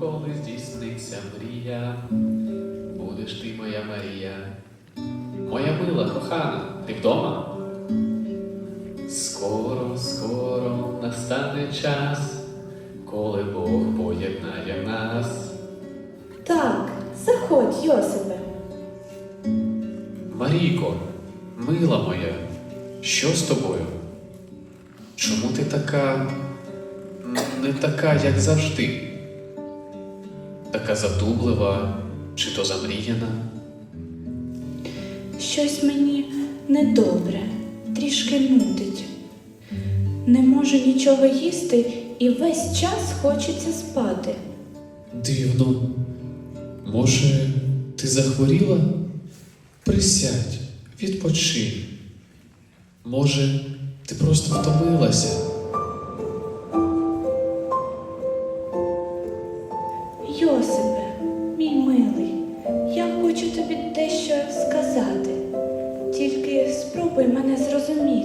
коли здійсниться мрія, будеш ти моя Марія, моя мила кохана, ти вдома? Скоро, скоро настане час, коли Бог поєднає нас. Так, заходь, Йосипе. Марійко, мила моя, що з тобою? Чому ти така не така, як завжди? Така задублива чи то замріяна? Щось мені недобре, трішки нудить. Не можу нічого їсти і весь час хочеться спати. Дивно. Може, ти захворіла? Присядь, відпочинь. Може, ти просто втомилася? Йосипе, мій милий, я хочу тобі дещо сказати. Тільки спробуй мене зрозуміти.